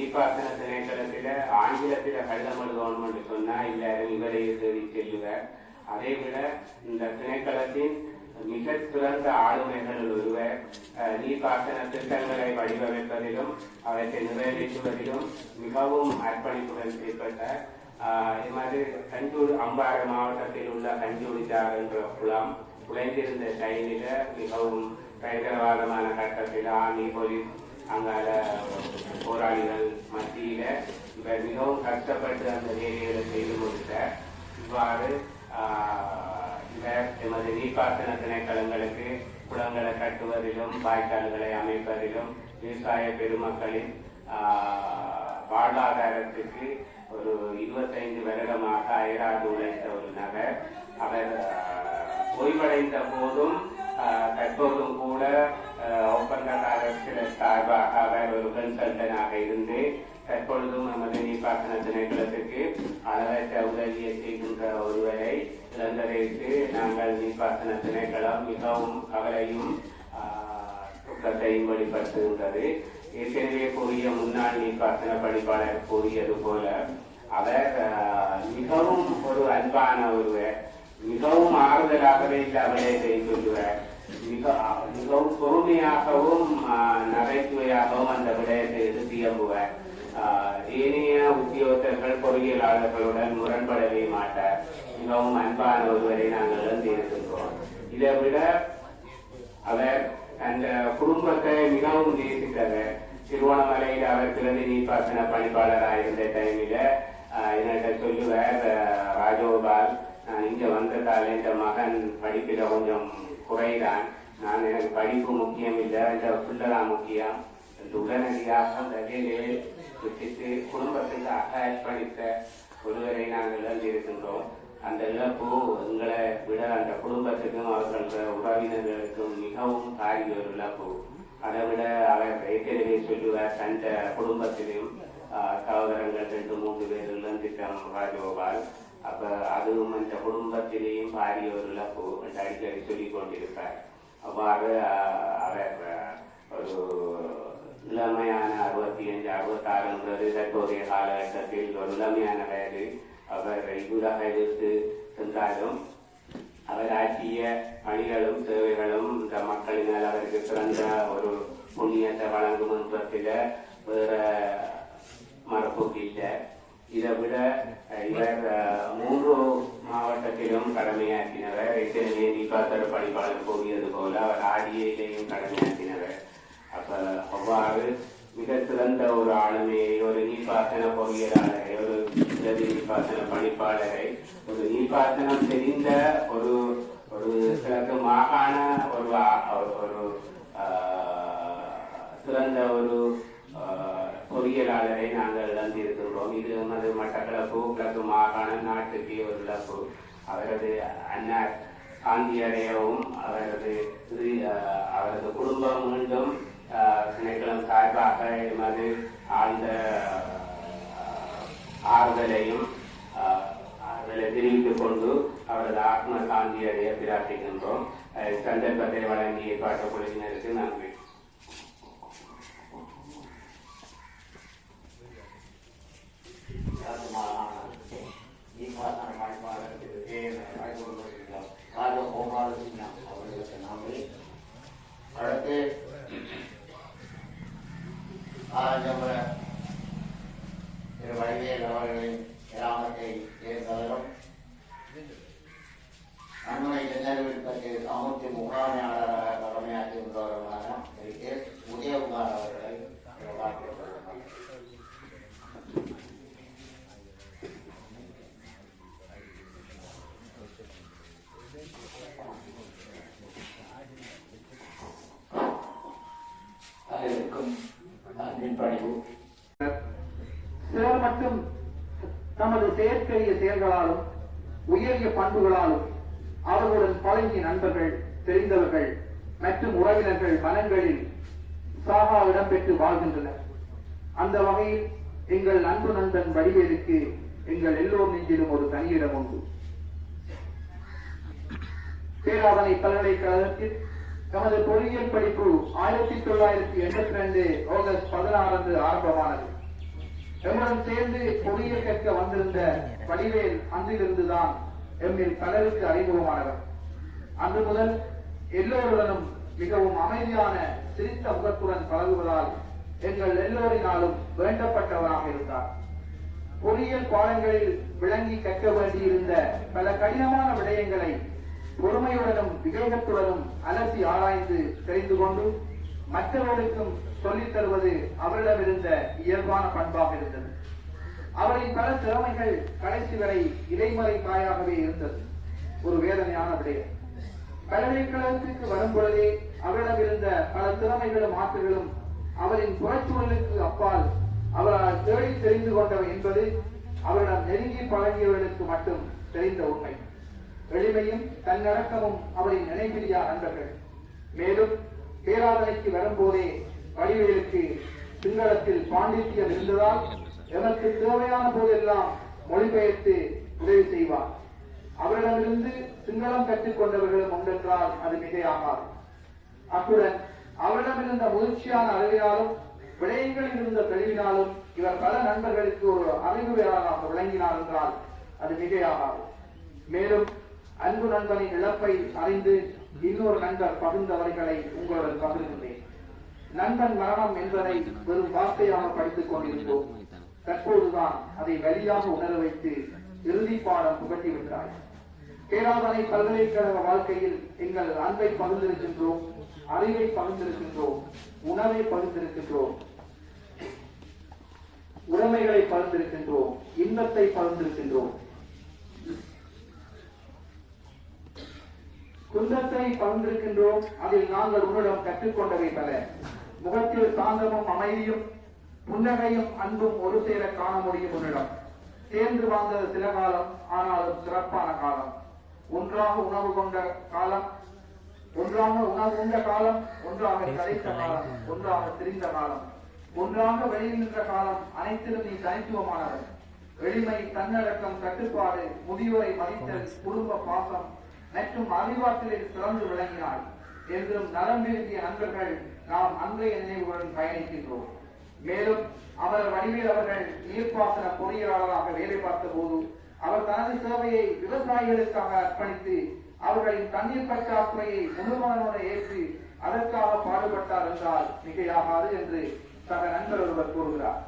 இனிப்பாசன திணைக்களத்தில ஆங்கிலத்தில கடிதம் எழுதணும் என்று சொன்னா எல்லாரும் இவரையே தேடி செல்லுவார். அதே விட இந்த திணைக்களத்தின் மிக சிறந்த ஆளுமைகள் ஒருவர் நீர்ப்பாசன திட்டங்களை வடிவமைப்பதிலும் அவற்றை நிறைவேற்றுவதிலும் மிகவும் அர்ப்பணிப்புடன் செய்யப்பட்ட ஆஹ், இது மாதிரி தஞ்சூர் அம்பாறை மாவட்டத்தில் உள்ள கஞ்சூரிஜார் என்ற குளம் குலைந்திருந்த டைனில மிகவும் பயங்கரவாதமான கட்டத்தில் ஆர்மி போலீஸ் அங்கால போராளிகள் மத்தியில இவர் மிகவும் கஷ்டப்பட்டு அந்த வேலைகளை செய்து முடித்த இவ்வாறு ஆஹ், இவர் எமது நீர்ப்பாசன திணைக்களங்களுக்கு குளங்களை கட்டுவதிலும் வாய்க்கால்களை அமைப்பதிலும் விவசாய பெருமக்களின் வாழ்வாதாரத்துக்கு ஒரு இருபத்தைந்து வருடமாக அயராது உழைத்த ஒரு நபர். அவர் ஆஹ், ஓய்வடைந்த போதும் ஆஹ், தற்போதும் கூட ஒப்பந்தக்காரர் சில சார்பாக அவர் ஒரு கன்சல்டனாக இருந்து தற்பொழுதும் நமது நீர்ப்பாசன திணைக்களத்துக்கு அளவற்ற உதவியை செய்கின்ற ஒருவரை இழந்ததைத்து நாங்கள் நீர்ப்பாசன திணைக்களம் மிகவும் கவலையும் துக்கத்தையும் வெளிப்படுத்துகின்றது. ஏற்கனவே கூறிய முன்னாள் நீர்ப்பாசன பணிப்பாளர் கூறியது போல அவர் மிகவும் ஒரு அன்பான ஒருவர் மிகவும் ஆறுதலாகவே இந்த அவலத்தை சொல்லுவார் மிக மிகவும் பொறுமையாகவும் நகைச்சுவையாகவும் அந்த விடயத்தை எடுத்து இயம்புவார். ஆஹ், ஏனைய உத்தியோகத்தர்கள் பொறியியலாளர்களுடன் முரண்படவே மாட்டார். மிகவும் அன்பான ஒருவரை நாங்கள் இழந்திருக்கின்றோம் இதை விட அவர் அந்த குடும்பத்தை மிகவும் நேசித்தவர். திருவோணமலையில் அவர் பிறந்து நீர்ப்பாசன பணிப்பாளராக இருந்த டைமில என்னட்ட சொல்லுவார் ஆஹ், ராஜகோபால் நான் இங்க வந்ததால் இந்த மகன் படிப்பில கொஞ்சம் குறைதான். நான் எனக்கு படிப்பு முக்கியம் இல்லை இந்த பிள்ளைதான் முக்கியம். என்று உடனடியாக அந்த விட்டுட்டு குடும்பத்துக்காக அர்ப்பணித்த ஒருவரை நாங்கள் இழந்திருக்கின்றோம். அந்த இழப்பு எங்களை விட அந்த குடும்பத்துக்கும் அவர்கள் உறவினர்களுக்கும் மிகவும் தாரிய ஒரு இழப்பு. அதை விட அவர் ஏற்கனவே சொல்லுவார் தந்த குடும்பத்திலும் சகோதரங்கள் ரெண்டு மூன்று பேர் இழந்துட்டோம் ராஜகோபால். அப்ப அதுவும் அந்த குடும்பத்திலேயும் பாரிய ஒரு இழப்பு என்று அடிக்கடி சொல்லிக் கொண்டிருப்பார் அவ்வாறு அவர் ஒரு இளமையான அறுபத்தி அஞ்சு அறுபத்தாறுன்றது தற்போதைய காலகட்டத்தில் ஒரு இளமையான வயது அவர் இவ்வுலகை எதிர்த்து சென்றாலும் அவர் ஆற்றிய பணிகளும் சேவைகளும் இந்த மக்களினால் அவருக்கு சிறந்த ஒரு புண்ணியத்தை வழங்கும் என்றதில் வேற மரபுக்கு இல்லை இதை விட இவர் மூன்று மாவட்டத்திலும் கடமையாற்றினவர். ஏற்கனவே நீக்காத்தர் பணிப்பாளர் கூறியது போல அவர் ஆடியிலேயும் கடமையாற்றினவர். அப்ப அவ்வாறு மிக சிறந்த ஒரு ஆளுமையை ஒரு நீர்ப்பாசன பொறியியலாளரை ஒரு உதவி நீர்ப்பாசன பணிப்பாளரை ஒரு நீர்ப்பாசனம் தெரிந்த ஒரு ஒரு சிறந்த மாகாண ஒரு ஒரு- ஆஹ், சிறந்த ஒரு பொறியியலாளரை நாங்கள் இழந்திருக்கின்றோம் இது உமது மட்டக்களப்பு கிழக்கு மாகாண நாட்டுக்கு ஒரு இழப்பு. அவரது அண்ணா காந்தியடையவும் அவரது அவரது குடும்பம் மீண்டும் திணைக்களம் சார்பாக எமது ஆழ்ந்த ஆறுதலையும் ஆஹ், ஆறுதலை தெரிவித்துக் கொண்டு அவரது ஆத்ம சாந்தி அடைய பிரார்த்திக்கின்றோம் சந்தர்ப்பத்தை வழங்கிய பாட்ட குழுவினருக்கு நன்றி. அன்பின் பணிவு சிலர் மட்டும் தமது செயற்கரிய செயல்களாலும் உயரிய பண்புகளாலும் அவர்களுடன் பழகிய நண்பர்கள் தெரிந்தவர்கள் மற்றும் உறவினர்கள் மனங்களில் சாகா இடம்பெற்று வாழ்கின்றனர். அந்த வகையில் எங்கள் அன்பு நண்பன் வடிவேலுக்கு எங்கள் எல்லோர் நெஞ்சிலும் ஒரு தனியிடம் உண்டு. பேராதனை பல்கலைக்கழகத்தில் தமது பொறியியல் படிப்பு ஆயிரத்தி தொள்ளாயிரத்தி எண்பத்தி ரெண்டு ஆகஸ்ட் பதினாறு அன்று ஆரம்பமானது. எம்முடன் சேர்ந்து பொறியியல் கற்க வந்திருந்த வடிவேல் அன்றிலிருந்துதான் எம்மில் பலருக்கு அறிமுகமானவர். அன்று முதல் எல்லோருடனும் மிகவும் அமைதியான சிரித்த முகத்துடன் பழகுவதால் எங்கள் எல்லோரினாலும் வேண்டப்பட்டவராக இருந்தார். பொறியியல் பாடங்களில் விளங்கி கற்க வேண்டியிருந்த பல கடினமான விடயங்களை பொறுமையுடனும் விவேகத்துடனும் அலசி ஆராய்ந்து தெரிந்து கொண்டு மற்றவர்களுக்கும் சொல்லித் தருவது அவரிடமிருந்த இயல்பான பண்பாக இருந்தது. அவரின் பல திறமைகள் கடைசி வரை இடைமறை காயாகவே இருந்தது. ஒரு வேதனையான விடயம். பல்கலைக்கழகத்திற்கு வரும் பொழுதே அவரிடமிருந்த பல திறமைகளும் ஆற்றுகளும் அவரின் புறச்சூழலுக்கு அப்பால் அவரால் தேடி தெரிந்து கொண்டவை என்பது அவரிடம் நெருங்கி பழகியவர்களுக்கு மட்டும் தெரிந்த உண்மை. எளிமையும் தன்னடக்கமும் அவரின் நினைவிலியா நண்பர்கள். மேலும் பேராதனைக்கு வரும்போதே வடிவேலுக்கு சிங்களத்தில் பாண்டித்யம் இருந்ததால் எமக்கு தேவையான போதெல்லாம் மொழிபெயர்த்து உதவி செய்வார். அவரிடமிருந்து சிங்களம் கற்றுக்கொண்டவர்களும் உண்டென்றால் அது மிகையாகாது. அத்துடன் அவரிடமிருந்த முதிர்ச்சியான அறிவினாலும் விடயங்களில் இருந்த தெளிவினாலும் இவர் பல நண்பர்களுக்கு ஒரு அறிவுரையாளராக விளங்கினார் என்றால் அது மிகையாகாது. மேலும் அன்பு நண்பனின் இழப்பை அறிந்து இன்னொரு நண்பர் பகிர்ந்தவர்களை உங்களுடன் பகிர்கின்றேன் நண்பன் மரணம் என்பதை வெறும் வார்த்தையாக படித்துக் கொண்டிருந்தோம். தற்போதுதான் அதை வெளியாக உணர வைத்து இறுதி பாடம் புகட்டி விட்டாய் பேராதனை பல்கலைக்கழக வாழ்க்கையில் எங்கள் அன்பை பகிர்ந்திருக்கின்றோம் அறிவை பகிர்ந்திருக்கின்றோம் உணவை பகிர்ந்திருக்கின்றோம் உடைமைகளை பகிர்ந்திருக்கின்றோம் இன்பத்தை பகிர்ந்திருக்கின்றோம். துன்பத்தை பகிர்ந்திருக்கின்றோம் அதில் நாங்கள் உன்னிடம் கற்றுக்கொண்டவை பல முகத்தில் சாந்தமும் அமைதியும் புன்னகையும் அன்பும் ஒரு சேர காண முடியும் உன்னிடம். சேர்ந்து வாழ்ந்தது சில காலம் ஆனாலும் சிறப்பான காலம். ஒன்றாக உணவு கொண்ட காலம் ஒன்றாக உணவு கொண்ட காலம் ஒன்றாக கலைத்த காலம் ஒன்றாக திரிந்த காலம். ஒன்றாக வெளியில் நின்ற காலம் அனைத்திலும் நீ தனித்துவமானவர் எளிமை தன்னடக்கம் கட்டுப்பாடு முதியோரை மதித்தல் குடும்ப பாசம் மற்றும் அறிவாற்றலில் சிறந்து விளங்கினாள். என்றும் நலம் எழுதிய நண்பர்கள் நாம் அன்றைய நினைவுடன் பயணிக்கின்றோம். மேலும் அவர் வடிவேல் அவர்கள் நீர்ப்பாசன பொறியியலாளராக வேலை பார்த்த போது அவர் தனது சேவையை விவசாயிகளுக்காக அர்ப்பணித்து அவர்களின் தண்ணீர் பற்றாக்குறையை முழுமையான ஏற்று அதற்காக பாடுபட்டார் என்றால் மிகையாகாது என்று சக நண்பர் ஒருவர் கூறுகிறார்.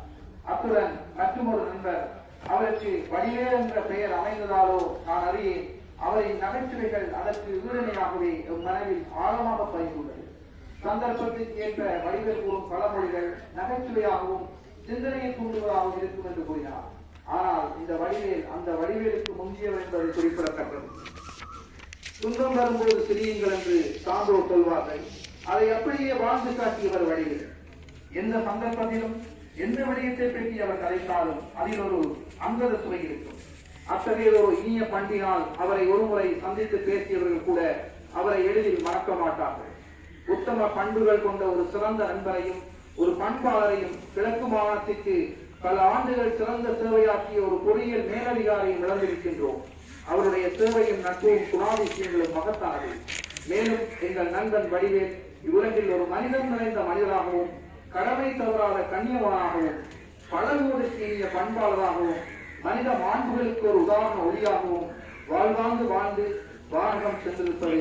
அத்துடன் மற்றொரு நண்பர் அவருக்கு வடிவேல் என்ற பெயர் அமைந்ததாலோ நான் அறியேன். அவரின் நகைச்சுவைகள் அதற்கு ஈரணையாகவே எம் மனதில் ஆழமாக பதிந்துள்ளது. சந்தர்ப்பத்திற்கு ஏற்ற வடிவில் கூறும் பழமொழிகள் நகைச்சுவையாகவும் சிந்தனையை தூண்டுவதாகவும் இருக்கும் என்று கூறினார். ஆனால் இந்த வடிவேல் அந்த வடிவேலுக்கு முந்தியவர் என்பது குறிப்பிடத்தக்கது. துன்பம் வரும்போது சிரியுங்கள் என்று சான்றோர் சொல்வார்கள். அதை அப்படியே வாழ்ந்து காட்டியவர் வடிவேல். எந்த சந்தர்ப்பத்திலும் எந்த விடயத்தை பற்றி அவர் கலைத்தாலும் அதில் ஒரு அங்கத சுவை இருக்கும். அத்தகைய ஒரு இனிய பண்டினால் அவரை ஒருமுறை சந்தித்து பேசியவர்கள் கூட அவரை எளிதில் மறக்க மாட்டார்கள். உத்தம பண்புகள் கொண்ட ஒரு சிறந்த நண்பரையும் ஒரு பண்பாளரையும் கிழக்கு மாகாணத்திற்கு பல ஆண்டுகள் சிறந்த சேவையாற்றிய ஒரு பொறியியல் மேலதிகாரியும் இழந்திருக்கின்றோம். அவருடைய சேவையும் நட்பும் குணாதிசயங்களும் மகத்தானது. மேலும் எங்கள் நண்பன் வடிவேல் இவ்வுலகில் ஒரு மனிதன் நிறைந்த மனிதராகவும் கடமை தவறாத கண்ணியவனாகவும் பழகுவதற்கு இனிய பண்பாளராகவும் மனித மாண்புகளுக்கு ஒரு உதாரண ஒளியாகவும் வாழ்வாங்கு வாழ்ந்து வாகனம் சென்றிருப்பது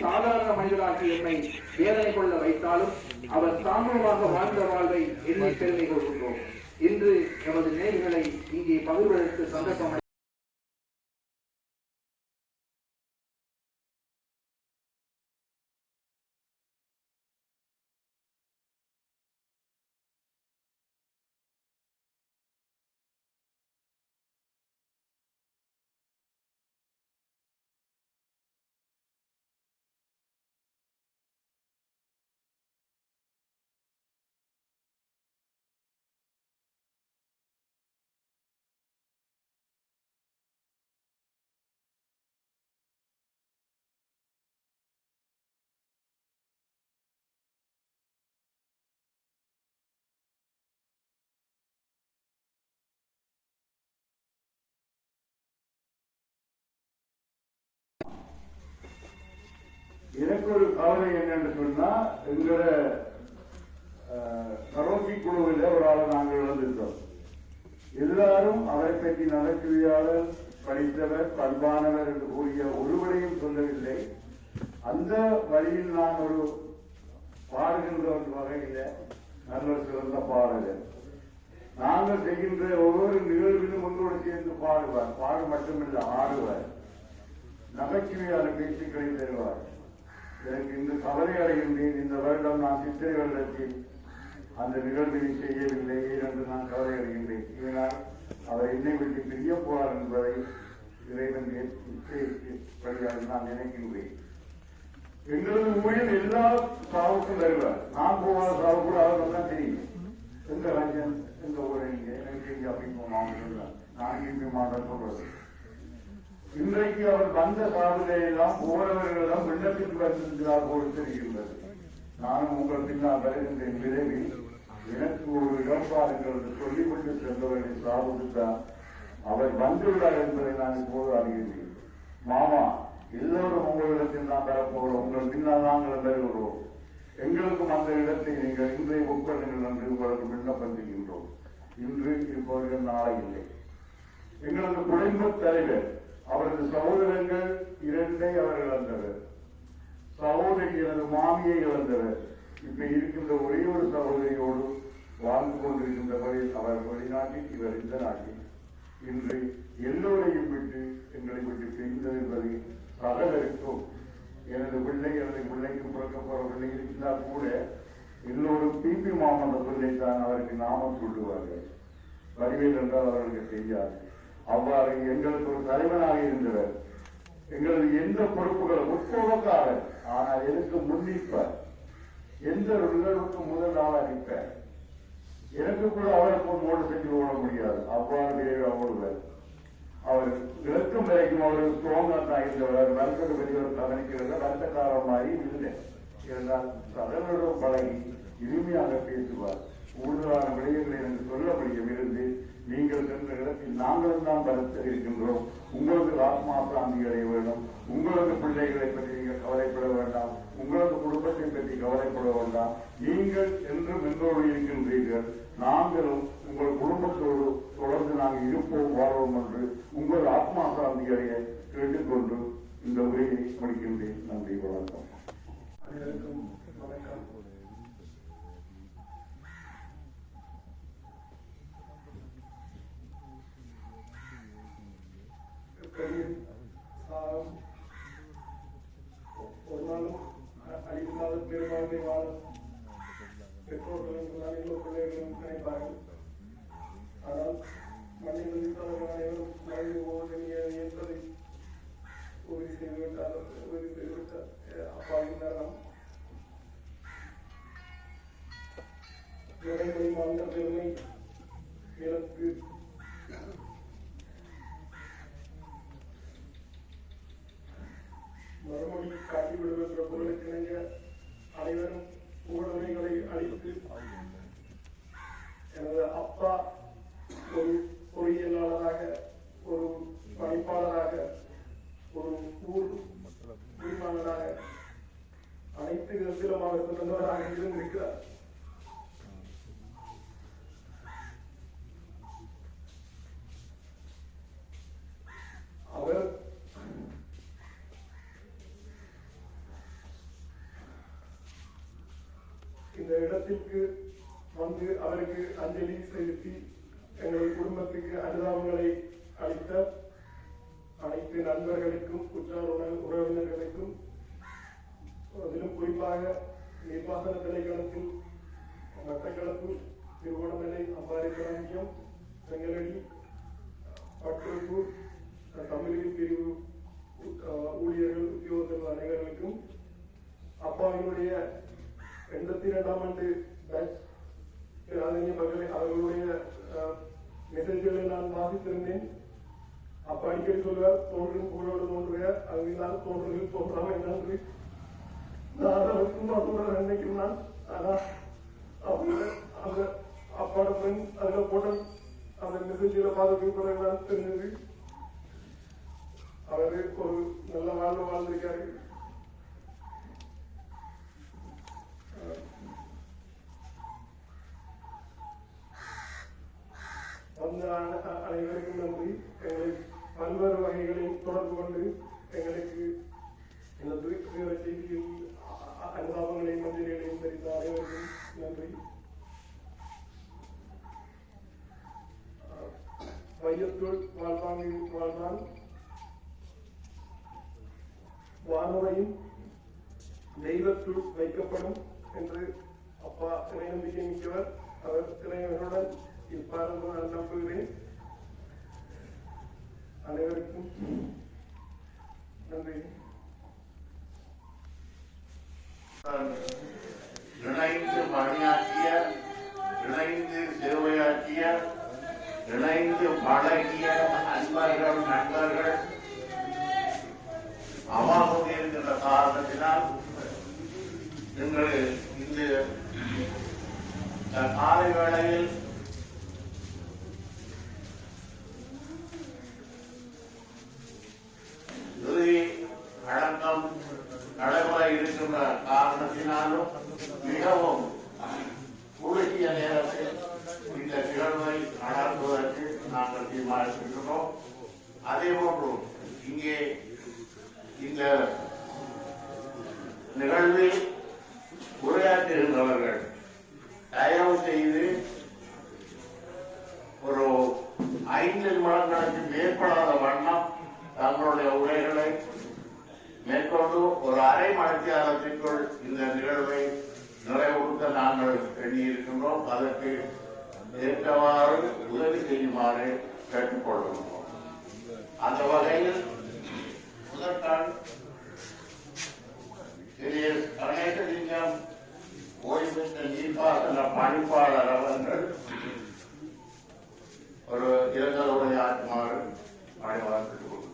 சாதாரண மனிதராகிய என்னை வேதனை கொள்ள வைத்தாலும் அவர் சாந்தமாக வாழ்ந்த வாழ்வை எண்ணி பெருமை கொள்கின்றோம். இன்று எமது நினைவுகளை இங்கே பகிர்வதற்கு சந்தர்ப்பம் எனக்கு ஒரு கவலை என்னன்னு சொன்னா எங்களோட கரோக்கி குழுவில் ஒரு ஆளை நாங்கள் இழந்திருக்கோம் அவரை பற்றி நகைச்சுவையாளர் படித்தவர் பண்பானவர் என்று கூறிய ஒருவரையும் சொல்லவில்லை. அந்த வழியில் நான் ஒரு பாடுகின்ற ஒரு வகையில் நல்ல சிறந்த பாடகர். நாங்கள் செய்கின்ற ஒவ்வொரு நிகழ்விலும் ஒன்றோடு சேர்ந்து பாடுவார். பாடு மட்டுமில்லை ஆடுவார். நகைச்சுவையான பேச்சுக்களை தருவார் எனக்கு இந்த கவலை அடைகின்றேன். இந்த வருடம் நான் சித்திரை வருடத்தில் அந்த நிகழ்வினை செய்யவில்லை என்று நான் கவலை அடைகின்றேன். இதனால் அவர் என்னை விட்டு பிரிய போவார் என்பதை இறைவன் நிச்சயிப்படியாக நான் நினைக்கின்றேன். எங்களது ஊழியர் எல்லா சாவுக்கும் வருவார். நான் போவாத சாவு கூட அவர்கள் தான் தெரியும். எந்த ரஞ்சன் எந்த ஊரை நீங்க எனக்கு அப்படின்னு அப்படி போனோம் நான் இங்கே மாட்டேன் சொல்றது இன்றைக்கு அவர் வந்த சாதனையெல்லாம் எல்லாம் போறவர்களிடம் விண்ணப்பித்து வருகின்றார் போல் தெரிகின்றது. நானும் உங்கள் பின்னால் வருகின்றேன் விரைவில். எனக்கு ஒரு இடம் பாருங்கள் என்று சொல்லிவிட்டு சென்றவர்களை சாவுக்குத்தான் அவர் வந்துள்ளார் என்பதை நான் இப்போது அறிகின்றேன் மாமா எல்லோரும் உங்களிடத்தில் நான் வரப்போகிறோம். உங்கள் பின்னால் நாங்கள் வருகிறோம். எங்களுக்கும் அந்த இடத்தை நீங்கள் இன்றைய ஒப்பந்தங்கள் என்று உங்களுக்கு விண்ணப்பம் செய்கின்றோம். இன்று இருப்பவர்கள் நாளை இல்லை. எங்களது குடும்ப தலைவர் அவரது சகோதரங்கள் இரண்டை அவர் இழந்தவர். சகோதரி எனது மாமியை இழந்தவர். இப்ப இருக்கின்ற ஒரே ஒரு சகோதரியோடு வாழ்ந்து கொண்டிருக்கின்றவரில் அவர் வெளிநாட்டில் இவர் இந்த நாட்டில். இன்று எல்லோரையும் விட்டு எங்களை விட்டு பிரிந்தது என்பதை சகலருக்கும் எனது பிள்ளை எனது பிள்ளைக்கு பிறக்க போற பிள்ளை இருந்தால் கூட எல்லோரும் பிபி மாமன்ற பிள்ளை தான் அவருக்கு நாமம் சொல்லுவார்கள். வடிவேல் என்றால் அவர்களுக்கு தெரியாது. அவ்வாறு எங்களுக்கு ஒரு தலைவனாக இருந்தவர். எங்களது எந்த பொறுப்புகளும் உட்போவக்காரர் ஆனால் எனக்கு முன்னிப்ப எந்த ஒரு நிகழ்வுக்கும் முதல் ஆளாக நிற்பார். எனக்கு கூட அவருக்கு மோடு செஞ்சு ஓட முடியாது. அவ்வாறு விரைவாக ஓடுவார் அவர் இறக்கும் வரைக்கும் அவர் ஸ்ட்ராங்கா தான் இருந்தவர். வருத்தத்தை பெரியவர் கவனிக்கிறத. வருத்தக்காரர் மாதிரி இல்லை இருந்தால் சகலரோடும் பழகி இனிமையாக பேசுவார். மூன்றாறு விடயங்களை எனக்கு சொல்லப்படியும் இருந்து நீங்கள் சென்ற இடத்தில் நாங்களும் தான் பலத்தில் இருக்கின்றோம். உங்களுக்கு ஆத்மா சாந்தி அடைய வேண்டும். உங்களது பிள்ளைகளை பற்றி நீங்கள் கவலைப்பட வேண்டாம். உங்களது குடும்பத்தை பற்றி கவலைப்பட வேண்டாம். நீங்கள் என்றும் என்றோடு இருக்கின்றீர்கள். நாங்களும் உங்கள் குடும்பத்தோடு தொடர்ந்து நாங்கள் இருப்போம் வாழ்வோம் என்று உங்கள் ஆத்மா சாந்தி அடைய கேட்டுக்கொண்டு இந்த உரையை முடிக்கின்றேன். நன்றி வணக்கம். அனைவருக்கும் வணக்கம். ஒரு நாளும் அ- அழிவில்லாத பெரும்பான்மை வாழும் பெற்றோர்களும் நாளிலும் பிள்ளைகளும் நினைப்பார்கள் ஆனால் மண்ணில் இருந்தவர்கள் அனைவரும் மறைந்து போவதில்லை என்பதை உறுதி செய்துவிட்டார் உறுதி செய்துவிட்டார் அஹ் அப்பாவின் மரணம் இறைவனை வாழ்ந்த பெருமை எனக்கு மறுமொழி காட்டி விடுகின்ற பொருளுக்கு இணங்க அனைவரும் ஊழலைகளை அழித்து எனது அப்பா ஒரு பொறியியலாளராக ஒரு பணிப்பாளராக ஒரு ஊர் குடிமகனாக அனைத்து விதத்திலும் அவர் சிறந்தவராக இருந்திருக்கிறார். அவர் இந்த இடத்திற்கு வந்து அவருக்கு அஞ்சலி செலுத்தி எங்கள் குடும்பத்துக்கு அனுதாபங்களை அளித்த அனைத்து நண்பர்களுக்கும் குற்றார் உறவினர்களுக்கும் அதிலும் குறிப்பாக நிர்வாக திரைக்களத்தில் மட்டக்களப்பு திருவோணமலை அம்பாறை பிராந்தியம் செங்கலடி பட்டூர் தமிழின் பிரிவு ஊழியர்கள் உத்தியோகத்தர்கள் அனைவர்களுக்கும் அப்பாவினுடைய எண்பத்தி இரண்டாம் ஆண்டு பேட்ச் ராஜினி மகளை அவர்களுடைய மெசேஜ்களை நான் வாசித்திருந்தேன். அப்ப அடிக்கடி சொல்லுவார் தோன்றும் கூடோடு தோன்றுக அதனால் தோன்றுகள் தோன்றாம நன்றி நான் அதை சும்மா சொல்ற நினைக்கிறேன் நான். ஆனா அவங்க அந்த அப்பாட ஃப்ரெண்ட் அதுல போட்ட அந்த மெசேஜ்களை பார்த்து பிறகு தெரிஞ்சது. அவரு ஒரு நல்ல வாழ்வு வாழ்ந்திருக்காரு. வந்து அந்த அ- அனைவருக்கும் நன்றி எங்களுக்கு பல்வேறு வகைகளில் தொடர்பு கொண்டு எங்களுக்கு இந்த துயர செய்தியில் அ- அ- அனுதாபங்களையும் மஞ்சளையும் தெரிந்த அனைவருக்கும் நன்றி வையத்துள் வாழ்வாங்கு வாழ்வான் வானுரையும் தெய்வத்துள் வைக்கப்படும் என்று அப்பா இணை நம்பிக்கை மிக்கவர் அவர் இறைவனுடன் இருப்பார் என்று நான் நம்புகிறேன். அனைவருக்கும் நன்றி. இணைந்து பணியாற்றிய இணைந்து சேவையாற்றிய இணைந்து பழகிய அன்பர்கள் நண்பர்கள் அவாகம் இருக்கின்ற காரணத்தினால் இன்று இந்த காலை வேளையில் இறுதி அடக்கம் நடைமுறை இருக்கின்ற காரணத்தினாலும் மிகவும் குறுகிய நேரத்தில் இந்த நிகழ்வை நடத்துவதற்கு நாங்கள் தீர்மானித்திருக்கிறோம். அதே போன்று இங்கே இந்த நிகழ்வில் உரையாற்றுகின்றவர்கள் தயவு செய்து ஒரு ஐந்து நிமிடங்களுக்கு மேற்படாத வண்ணம் தங்களுடைய உரைகளை மேற்கொண்டு ஒரு அரை மணித்தியாலத்திற்குள் இந்த நிகழ்வை நிறைவுறுத்த நாங்கள் எண்ணியிருக்கின்றோம். அதற்கு ஏற்றவாறு உதவி செய்யுமாறு கேட்டுக்கொள்கின்றோம். அந்த வகையில் முதற்கான் திரு கணேசலிங்கம் ஓய்வு பெற்ற அந்த பணிப்பாளர் அவர்கள் ஒரு இரங்கல் உரையாற்றுமாறு பணிவாளர் கேட்டுக்கொள்கிறோம்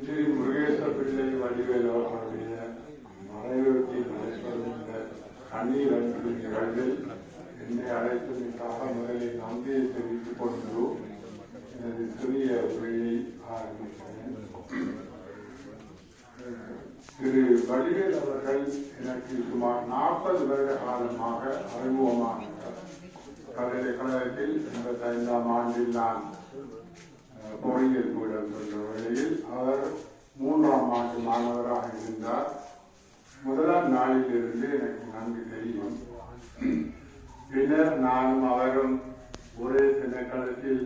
ஸ்ரீ முருகேச பிள்ளை வடிவேல் அவர்களுடைய மறைவிற்கு நடைபெறுகின்ற கண்ணீர் அன்பு நிகழ்வில் என்னை அழைத்ததற்காக முதலில் நன்றியை தெரிவித்துக் கொண்டு எனது சிறிய உரையை ஆரம்பிக்கிறேன் திரு வடிவேல் அவர்கள் எனக்கு சுமார் நாற்பது வருட காலமாக அறிமுகமாக பல்கலைக்கழகத்தில் எண்பத்தி ஐந்தாம் ஆண்டில் நான் பொறியியல் பீடம் என்ற வேளையில் அவர் மூன்றாம் ஆண்டு மாணவராக இருந்தார். முதலாம் நாளிலிருந்து எனக்கு நன்கு தெரியும். பின்னர் நானும் அவரும் ஒரே திணைக்களத்தில்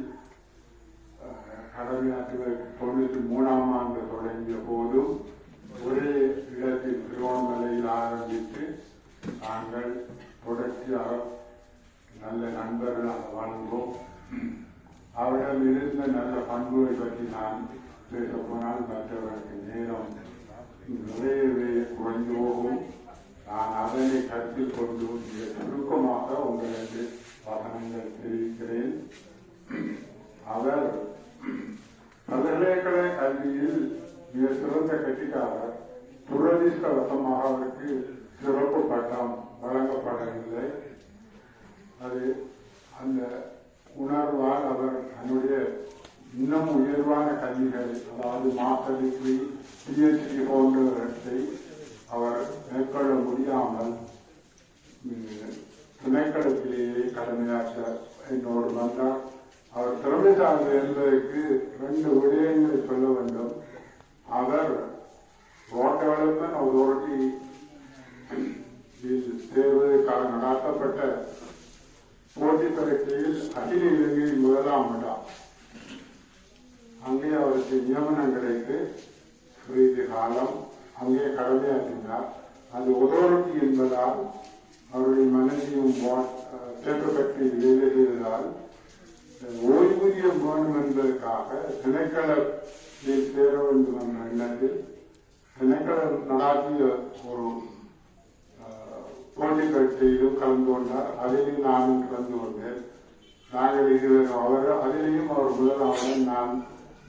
அஹ், கடமையாற்றுவதற்கு தொண்ணூற்றி மூணாம் ஆண்டு தொடங்கிய போதும் ஒரே இடத்தில் திருவண்ணாமலையில் ஆரம்பித்து நாங்கள் தொடர்ச்சியாக நல்ல நண்பர்களாக வாழ்ந்தோம் அவரிடம் இருந்த நல்ல பண்புகளை பற்றி நான் பேச போனால் மற்றவர்களுக்கு நேரம் நிறையவே குறைந்து போகும். நான் அதனை கருத்தில் கொண்டு மிக சுருக்கமாக உங்களுக்கு வசனங்கள் தெரிவிக்கிறேன். அவர் பல்கலைக்கழக கல்வியில் மிக சிறந்த கட்சிக்காரர் துரதிர்ஷ்டவசமாக அவருக்கு சிறப்பு பட்டம் வழங்கப்படவில்லை. அது அந்த உணர்வால் அவர் தன்னுடைய இன்னும் உயர்வான கல்விகளை அதாவது மாஸ்டர் டிகிரி பிஹெச்டி போன்றவற்றை அவர் மேற்கொள்ள முடியாமல் துணைக்கடத்திலேயே கடமையாற்ற என்னோடு வந்தார். அவர் திறமைசார்ந்த என்பதற்கு ரெண்டு விடயங்களை சொல்ல வேண்டும். அவர் ரோட் டெவலப்மெண்ட் அத்தாரிட்டி தேர்வதற்காக நடாத்தப்பட்ட போட்டி பரீட்சையில் அகில இலங்கையில் முதலாம் இடம் அங்கே அவருக்கு நியமனம் கிடைத்து சிறிது காலம் அங்கே கடமையாற்றினார். அது ஒதோரிட்டி என்பதால் அவருடைய மனைவியும் பேப்பர் ஃபேக்டரியில் வேலை செய்ததால் ஓய்வூதியம் வேண்டும் என்பதற்காக திணைக்களத்தில் சேர வேண்டும் என்ற எண்ணத்தில் திணைக்களம் நடாத்திய ஒரு போட்டி பரீட்சையிலும் கலந்து கொண்டார். அதிலும் நானும் கலந்து கொண்டேன். நாங்கள் இருவரும் அவர் அதிலையும் அவர் முதலாவது நான்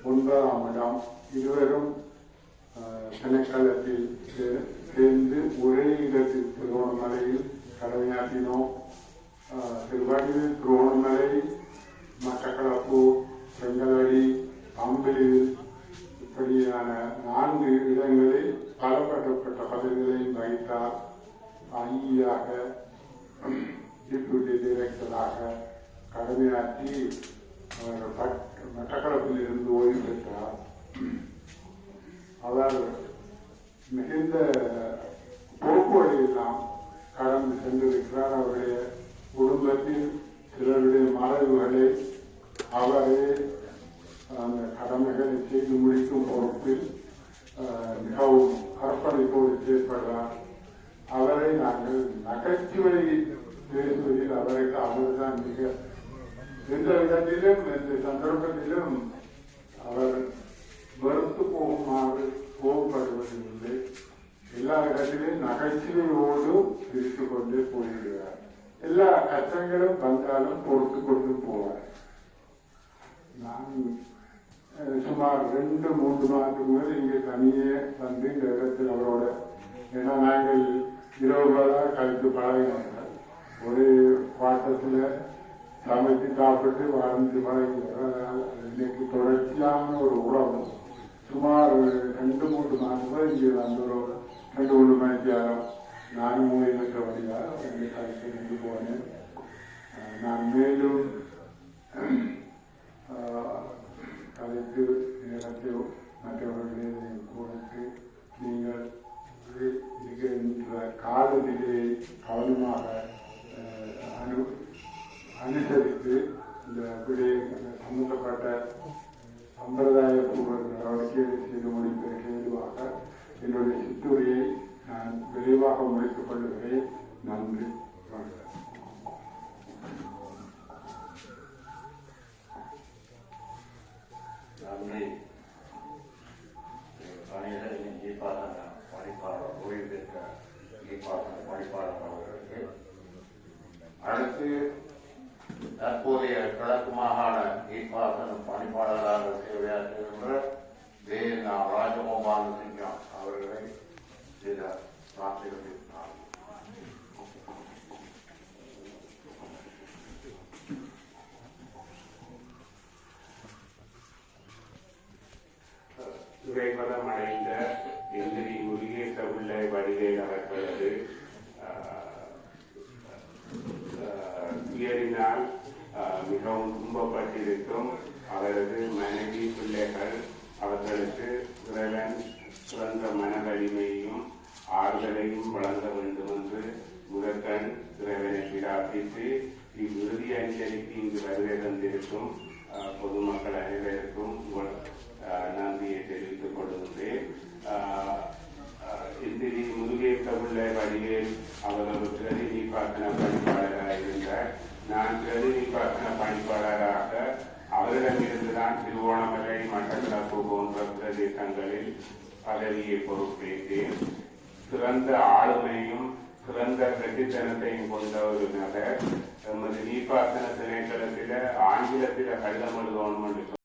ஒன்பதாம் இடம் இருவரும் திணைக்களத்தில் சேர்ந்து ஒரே இடத்தில் திருவோணமலையில் கடமையாற்றினோம். அஹ், திருவோணமலை மட்டக்களப்பு செங்கலடி அம்பிலில் இப்படியான நான்கு இடங்களில் பலப்பட்டப்பட்ட பதவிகளையும் வகித்தார். ஐயாக டிப்யூட்டி டைரக்டராக கடமையாற்றி அவர் மட்டக்களப்பில் இருந்து ஓய்வு பெற்றார். அவர் மிகுந்த போக்குவரையெல்லாம் கடந்து சென்றிருக்கிறார். அவருடைய குடும்பத்தில் சிலருடைய மறைவுகளை அவரே அந்த கடமைகளை செய்து முடிக்கும் பொறுப்பில் மிகவும் நாங்கள் நகைச்சுவை பேசுவதில் அவருக்கு அவர்தான் மிக எந்த இடத்திலும் எந்த சந்தர்ப்பத்திலும் அவர் மறுத்து போகுமாறு கோபப்படுவதில்லை எல்லா இடத்திலும் நகைச்சுவையோடு இருந்து கொண்டே போகிறார் எல்லா கஷ்டங்களும் வந்தாலும் பொறுத்து கொண்டு போவார் நான் சுமார் ரெண்டு மூன்று மாதத்துக்கு முதல் இங்கே தனியே வந்து இந்த இடத்தில் அவரோட ஏன்னா நாங்கள் இரவுகளாக கழித்து பழகினார்கள் ஒரு பாட்டத்தில் சமைத்து சாப்பிட்டு வாழ்ந்து பழகினார்கள் இன்னைக்கு தொடர்ச்சியான ஒரு உறவு. சுமார் ரெண்டு மூன்று மாதங்கள் இங்கே வந்துடும் ரெண்டு மூணு மணிக்கு ஆகும் நானும் ஓய்வு வழியாக ரெண்டு கழித்து நின்று போனேன். நான் மேலும் ஆஹ், கலைத்து நேரத்தை மற்றவர்களே கொடுத்து நீங்கள் இரு- இருக்கின்ற காலநிலையை கவனமாக அனு அனுசரித்து இந்த விடை சம்பந்தப்பட்ட சம்பிரதாய பூர்வ நடவடிக்கைகளை செய்து முடிப்பதற்கு ஏதுவாக என்னுடைய சித்துரையை நான் விரைவாக முடித்துக் கொள்கிறேன் நன்றி. வணக்கம் நன்றி. பணியிடங்களின் ஈப்பாசன பணிப்பாளர் ஓய்வு பெற்ற ஈப்பாசன பணிப்பாளர் அவர்களுக்கு அடுத்து தற்போதைய கிழக்கு மாகாண ஈப்பாசன பணிப்பாளராக சேவையாற்றுகின்ற வே நா. ராஜகோபால சிங்கம் அவர்களை சில வார்த்தைகளில் நான் இறைவனம் மிகவும் துன்பப்பட்டிருக்கும் அவரது மனைவி பிள்ளைகள் அவர்களுக்கு இறைவன் சிறந்த மன வலிமையும் ஆறுதலையும் வழங்க வேண்டும் என்று முதற்கண் இறைவனை பிரார்த்தித்து இவ்விறுதி அஞ்சலிக்கு இங்கு வருகை தந்திருக்கும் பொதுமக்கள் அனைவருக்கும் உங்கள் நன்றியை தெரிவித்துக் கொள்கின்றேன். இந்த முதுகேற்ற இந்திரி பிள்ளை வடிவேல் அவர் ஒரு பிரதிநிதி பாசன நான் பிரதிநிதி பணிப்பாளராக அவரிடமிருந்துதான் திருவோணமலை மட்டக்களப்பு போன்ற பிரதேசங்களில் பதவியை பொறுப்பேற்றேன். சிறந்த ஆளுமையும் சிறந்த கட்டித்தனத்தையும் கொண்ட ஒரு நபர். எமது நீர்ப்பாசன திணைக்களத்தில ஆங்கிலத்தில கடிதம் எழுதணும் என்று